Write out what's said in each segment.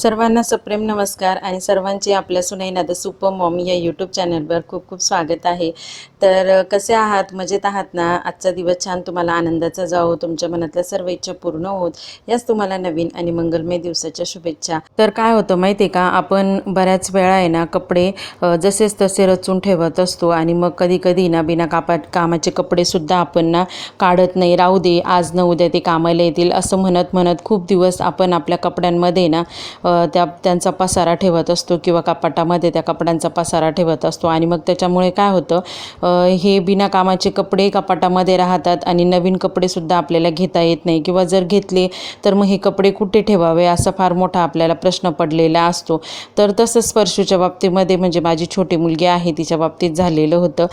सर्वांना सप्रेम नमस्कार आणि सर्वांचे आपल्या सुनैना द सुपर मॉम या यूट्यूब चॅनलवर खूप खूप स्वागत आहे. तर कसे आहात? मजेत आहात ना? आजचा दिवस छान तुम्हाला आनंदाचा जाओ तुमच्या मनातल्या सर्व इच्छा पूर्ण होत याच तुम्हाला नवीन आणि मंगलमय दिवसाच्या शुभेच्छा. तर काय होतं माहिती आहे का? आपण बऱ्याच वेळा आहे ना कपडे जसेच तसे रचून ठेवत असतो आणि मग कधी कधी ना बिना कापा कामाचे कपडेसुद्धा आपण ना काढत नाही. राहू दे आज न उद्या ते कामाला येतील असं म्हणत म्हणत खूप दिवस आपण आपल्या कपड्यांमध्ये ना त्या त्यांचा पसारा ठेवत असतो किंवा कपाटामध्ये त्या कपड्यांचा पसारा ठेवत असतो. आणि मग त्याच्यामुळे काय होतं हे बिना कामाचे कपडे कपाटामध्ये राहतात आणि नवीन कपडेसुद्धा आपल्याला घेता येत नाही. किंवा जर घेतले तर मग हे कपडे कुठे ठेवावे असा फार मोठा आपल्याला प्रश्न पडलेला असतो. तर तसंच स्पर्शूच्या बाबतीमध्ये म्हणजे माझी छोटी मुलगी आहे तिच्या बाबतीत झालेलं होतं.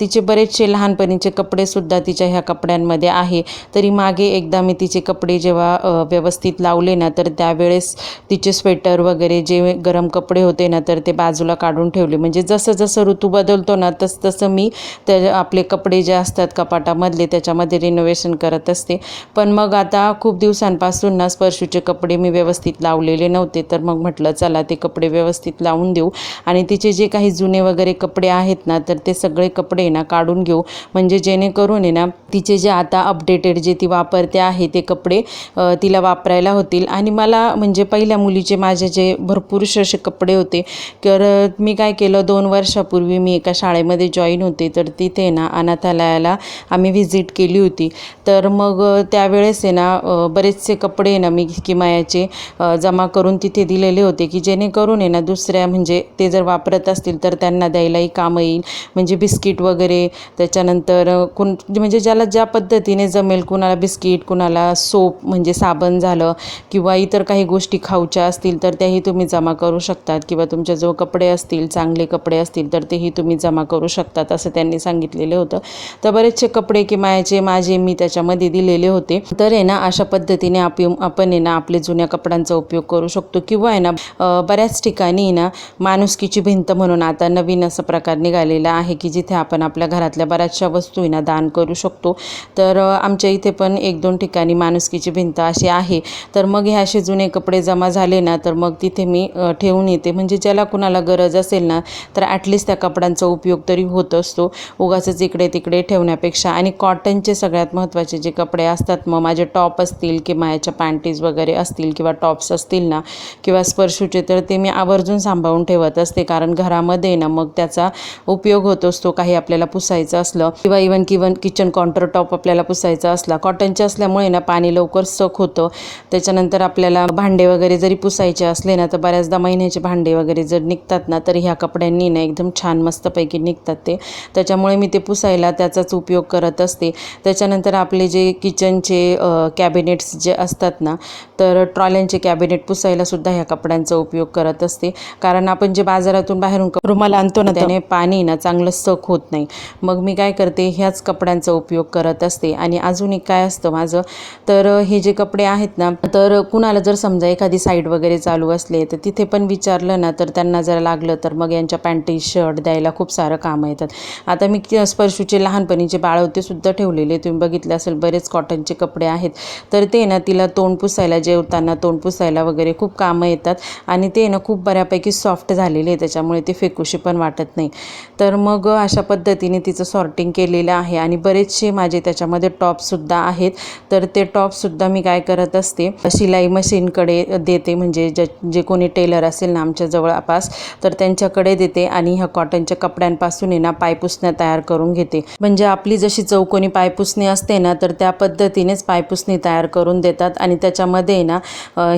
तिचे बरेचसे लहानपणीचे कपडेसुद्धा तिच्या ह्या कपड्यांमध्ये आहे. तरी मागे एकदा मी तिचे कपडे जेव्हा व्यवस्थित लावले ना तर त्यावेळेस तिचे स्वेटर वगैरे जे गरम कपडे होते ना तर ते बाजूला काढून ठेवले. म्हणजे जसं जसं ऋतू बदलतो ना तस तसं मी त्या आपले कपडे जे असतात कपाटामधले त्याच्यामध्ये रिनोव्हेशन करत असते. पण मग आता खूप दिवसांपासून ना स्पर्शूचे कपडे मी व्यवस्थित लावलेले नव्हते. तर मग म्हटलं चला ते कपडे व्यवस्थित लावून देऊ. आणि तिचे जे काही जुने वगैरे कपडे आहेत ना तर ते सगळे कपडे ना काढून घेऊ. म्हणजे जेणेकरून आहे ना तिचे जे आता अपडेटेड जे ती वापरते आहे ते कपडे तिला वापरायला होतील. आणि मला म्हणजे पहिल्या मुलीचे माझे जे भरपूरसे असे कपडे होते. तर मी काय केलं दोन वर्षापूर्वी मी एका शाळेमध्ये जॉईन होते. तर तिथे ना अनाथालयाला आम्ही व्हिजिट केली होती. तर मग त्यावेळेस आहे ना बरेचसे कपडे ना मी किमायाचे जमा करून तिथे दिलेले होते की जेणेकरून आहे ना दुसऱ्या म्हणजे ते जर वापरत असतील तर त्यांना द्यायलाही कामं येईल. म्हणजे बिस्किट वगैरे त्याच्यानंतर कुण कोण म्हणजे ज्याला ज्या पद्धतीने जमेल कुणाला बिस्किट कुणाला सोप म्हणजे साबण झालं किंवा इतर काही गोष्टी खाऊच्या असतील तर त्याही तुम्ही जमा करू शकतात. किंवा तुमच्या जो कपडे असतील चांगले कपडे असतील तर तेही तुम्ही जमा करू शकतात असं त्यांनी सांगितलेलं होतं. तर बरेचसे कपडे किमायाचे माझे मी त्याच्यामध्ये दिलेले होते. तर आहे ना अशा पद्धतीने आप आपण आहे ना आपले जुन्या कपड्यांचा उपयोग करू शकतो. किंवा आहे ना बऱ्याच ठिकाणी ना माणुसकीची भिंत म्हणून आता नवीन असं प्रकार निघालेला आहे की जिथे आपण आपल्या घरातल्या बऱ्याचशा वस्तू ना दान करू शकतो. तर आमच्या इथे पण एक दोन ठिकाणी माणुसकीची भिंत अशी आहे. तर मग हे असे जुने कपडे जमा झाले ना तर मग तिथे मी ठेवून येते. म्हणजे ज्याला कुणाला गरज असेल ना तर ॲटलिस्ट त्या कपड्यांचा उपयोग तरी होत असतो. उगाचच इकडे तिकडे ठेवण्यापेक्षा. आणि कॉटनचे सगळ्यात महत्त्वाचे जे कपडे असतात मग माझे टॉप असतील किंवा याच्या पॅन्टीज वगैरे असतील किंवा टॉप्स असतील ना किंवा स्पर्शूचे तर ते मी आवर्जून सांभाळून ठेवत असते. कारण घरामध्ये ना मग त्याचा उपयोग होत असतो. काही आपल्याला पुसायचं असलं किंवा इवन किवन किचन काउंटर टॉप आपल्याला पुसायचा असला कॉटनचे असल्यामुळे ना पाणी लवकर सक होतं. त्याच्यानंतर आपल्याला भांडे वगैरे जरी पुसायचे असले ना तर बऱ्याचदा महिन्याचे भांडे वगैरे जर निघतात ना तर ह्या कपड्यांनी ना एकदम छान मस्तपैकी निघतात ते. त्याच्यामुळे मी ते पुसायला त्याचाच उपयोग करत असते. त्याच्यानंतर आपले जे किचनचे कॅबिनेट्स जे असतात ना तर ट्रॉल्यांचे कॅबिनेट पुसायला सुद्धा ह्या कपड्यांचा उपयोग करत असते. कारण आपण जे बाजारातून बाहेरून रुमाल आणतो ना त्याने पाणी ना चांगलं सक होत नाही. मग मी काय करते ह्याच कपड्यांचा उपयोग करत असते. आणि अजून एक काय असतं माझं तर हे जे कपडे आहेत ना तर कुणाला जर समजा एखादी साईड वगैरे चालू असले तर तिथे पण विचारलं ना तर त्यांना जर लागलं तर मग यांच्या पॅन्टी शर्ट द्यायला खूप सारं कामं येतात. आता मी स्पर्शूचे लहानपणीचे होते सुद्धा ठेवलेले तुम्ही बघितलं असेल बरेच कॉटनचे कपडे आहेत. तर ते ना तिला तोंड पुसायला जेवताना तोंड पुसायला वगैरे खूप कामं येतात. आणि ते ना खूप बऱ्यापैकी सॉफ्ट झालेले आहे त्याच्यामुळे ते फेकूशी पण वाटत नाही. तर मग अशा पद्धतीने तिचं सॉर्टिंग केलेलं आहे. आणि बरेचसे माझे त्याच्यामध्ये टॉपसुद्धा आहेत. तर ते टॉपसुद्धा मी काय करत असते शिलाई मशीनकडे देते. म्हणजे ज्या जे कोणी टेलर असेल ना आमच्या जवळपास तर त्यांच्याकडे देते आणि ह्या कॉटनच्या कपड्यांपासून आहे ना पायपुसण्या तयार करून घेते. म्हणजे आपली जशी चौकोनी पायपुसणी असते ना तर त्या पद्धतीनेच पायपुसणी तयार करून देतात आणि त्याच्यामध्ये आहे ना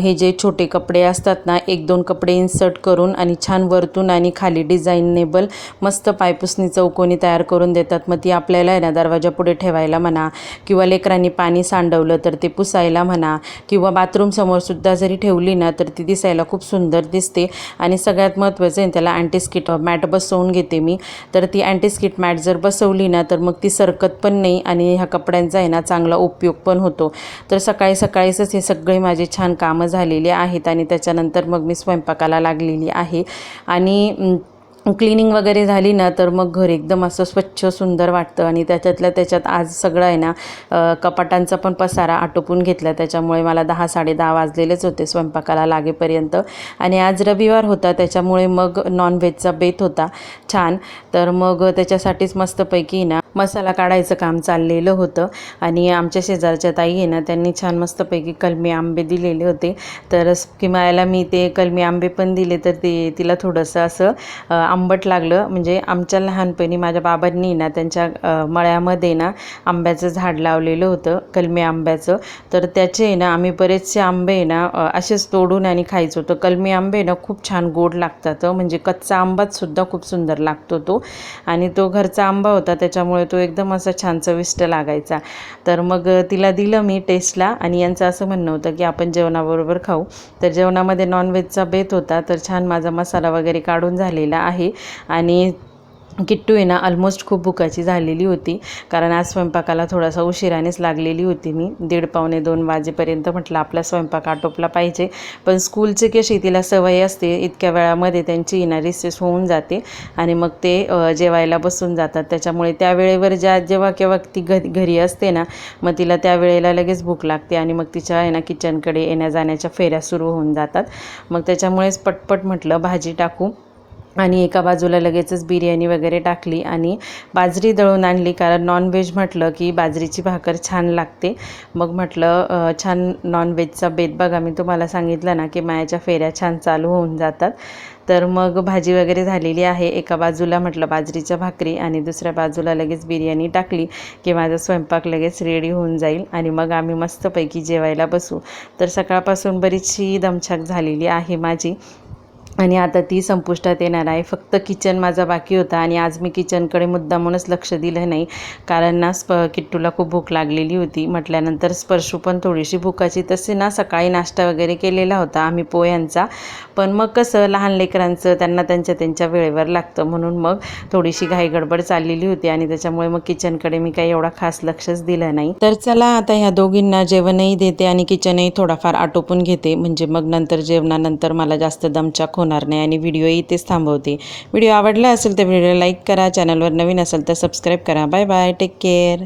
हे जे छोटे कपडे असतात ना एक दोन कपडे इन्सर्ट करून आणि छान वरतून आणि खाली डिझाईनेबल मस्त पायपुसणी चौकोनी तयार करून देतात. मग ती आपल्याला आहे ना दरवाजा पुढे ठेवायला म्हणा किंवा लेकरांनी पाणी सांडवलं तर ते पुसायला म्हणा किंवा बाथरूम समोर सुद्धा जरी ठेवली ना तर ती दिसायला खूप सुंदर दिसते. आणि सगळ्यात महत्त्वाचं आहे त्याला अँटीस्किट मॅट बसवून घेते मी. तर ती अँटीस्किट मॅट जर बसवली ना तर मग ती सरकत पण नाही आणि ह्या कपड्यांचा आहे ना चांगला उपयोग पण होतो. तर सकाळी सकाळीच हे सगळे माझे छान कामं झालेले आहेत आणि त्याच्यानंतर मग मी स्वयंपाकाला लागलेली आहे. आणि क्लिनिंग वगैरे झाली ना तर मग घर एकदम असं स्वच्छ सुंदर वाटतं. आणि त्याच्यातल्या त्याच्यात आज सगळं आहे ना कपाटांचा पण पसारा आटोपून घेतला. त्याच्यामुळे मला दहा साडेदहा वाजलेलेच होते स्वयंपाकाला लागेपर्यंत. आणि आज रविवार होता त्याच्यामुळे मग नॉनव्हेजचा बेत होता. छान. तर मग त्याच्यासाठीच मस्तपैकी ना मसाला काढायचं काम चाललेलं होतं. आणि आमच्या शेजारच्या ताई आहे ना त्यांनी छान मस्तपैकी कलमी आंबे दिलेले होते. तर किमायला मी ते कलमी आंबे पण दिले तर ते तिला थोडंसं असं आंबट लागलं. म्हणजे आमच्या लहानपणी माझ्या बाबांनी ना त्यांच्या मळ्यामध्ये ना आंब्याचं झाड लावलेलं होतं कलमी आंब्याचं. तर त्याचे आहे ना आम्ही बरेचसे आंबे आहे ना असेच तोडून आणि खायचो. तर कलमी आंबे ना खूप छान गोड लागतात. म्हणजे कच्चा आंबाच सुद्धा खूप सुंदर लागतो तो. आणि तो घरचा आंबा होता त्याच्यामुळे तो एकदम असा छान चविष्ट लागायचा. तर मग तिला दिलं मी टेस्टला आणि यांचं असं म्हणणं होतं की आपण जेवणाबरोबर खाऊ. तर जेवणामध्ये नॉनव्हेजचा बेत होता तर छान माझा मसाला वगैरे काढून झालेला आहे. आणि किट्टू आहे ना ऑलमोस्ट खूप भुकाची झालेली होती. कारण आज स्वयंपाकाला थोडासा उशिरानेच लागलेली होती मी. दीड पावणे दोन वाजेपर्यंत म्हटलं आपला स्वयंपाक आटोपला पाहिजे. पण स्कूलची कशी तिला सवय असते. इतक्या वेळामध्ये त्यांची ना रिसेस होऊन जाते. आणि मग ते जेवायला बसून जातात. त्याच्यामुळे त्या वेळेवर ज्या जेव्हा केव्हा ती घ घरी असते ना मग तिला त्या वेळेला लगेच भूक लागते. आणि मग तिच्या आहे ना किचनकडे येण्या जाण्याच्या फेऱ्या सुरू होऊन जातात. मग त्याच्यामुळेच पटपट म्हटलं भाजी टाकू. आणि एका बाजूला लगेचच बिर्याणी वगैरे टाकली आणि बाजरी दळून आणली. कारण नॉनव्हेज म्हटलं की बाजरीची भाकर छान लागते. मग म्हटलं छान नॉनव्हेजचा बेत बघा. मी तुम्हाला सांगितलं ना की मायाच्या फेऱ्या छान चालू होऊन जातात. तर मग भाजी वगैरे झालेली आहे. एका बाजूला म्हटलं बाजरीच्या भाकरी आणि दुसऱ्या बाजूला लगेच बिर्याणी टाकली की माझा स्वयंपाक लगेच रेडी होऊन जाईल आणि मग आम्ही मस्तपैकी जेवायला बसू. तर सकाळपासून बरीचशी दमछाक झालेली आहे माझी. आणि आता ती संपुष्टात येणार आहे. फक्त किचन माझा बाकी होता आणि आज मी किचनकडे मुद्दामूनच लक्ष दिलं नाही. कारण ना स्प किट्टूला खूप भूक लागलेली होती. म्हटल्यानंतर स्पर्शू पण थोडीशी भूकाची. तसे ना सकाळी नाश्ता वगैरे केलेला होता. आम्ही पोह्यांचा पण मग कसं लहान लेकरांचं त्यांना त्यांच्या त्यांच्या वेळेवर लागतं. म्हणून मग थोडीशी घाई गडबड चाललेली होती आणि त्याच्यामुळे मग किचनकडे मी काही एवढा खास लक्षच दिलं नाही. तर चला आता ह्या दोघींना जेवणही देते आणि किचनही थोडाफार आटोपून घेते. म्हणजे मग नंतर जेवणानंतर मला जास्त दमचाक होणार नाही आणि व्हिडिओ इथेच थांबवते. व्हिडिओ आवडला असेल तर व्हिडिओ लाईक करा चॅनलवर नवीन असेल तर सबस्क्राईब करा. Bye bye take care.